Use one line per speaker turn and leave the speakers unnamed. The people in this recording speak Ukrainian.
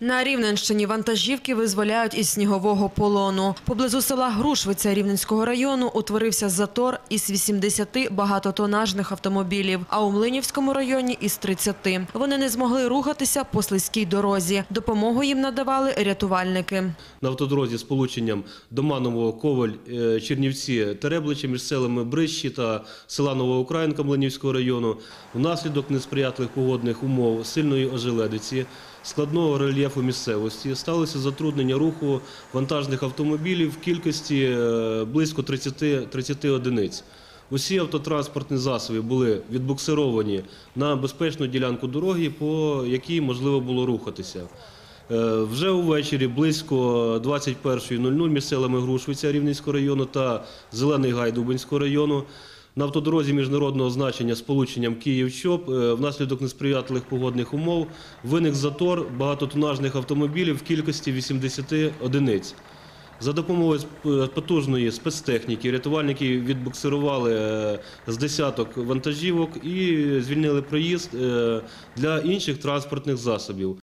На Рівненщині вантажівки визволяють із снігового полону. Поблизу села Грушвиця Рівненського району утворився затор із 80 багатотонажних автомобілів, а у Млинівському районі із 30. Вони не змогли рухатися по слизькій дорозі. Допомогу їм надавали рятувальники.
на автодорозі з полученням Коваль, е, Чернівці, Теребличі між селами Брищі та села Нова Українка Млинівського району внаслідок несприятливих погодних умов, сильної ожеледиці, складного рельєфу місцевості сталося затруднення руху вантажних автомобілів в кількості е, близько 30, 30 одиниць. Усі автотранспортні засоби були відбуксировані на безпечну ділянку дороги, по якій можливо було рухатися. Е, Вже увечері близько 21.00 між Грушвиця Рівненського району та Зелений Гай Дубинського району на автодорозі міжнародного значення з полученням Київ-Чоп е, внаслідок несприятливих погодних умов виник затор багатотонажних автомобілів в кількості 80 одиниць. За допомогою потужної спецтехніки рятувальники відбуксирували е, з десяток вантажівок і звільнили проїзд е, для інших транспортних засобів.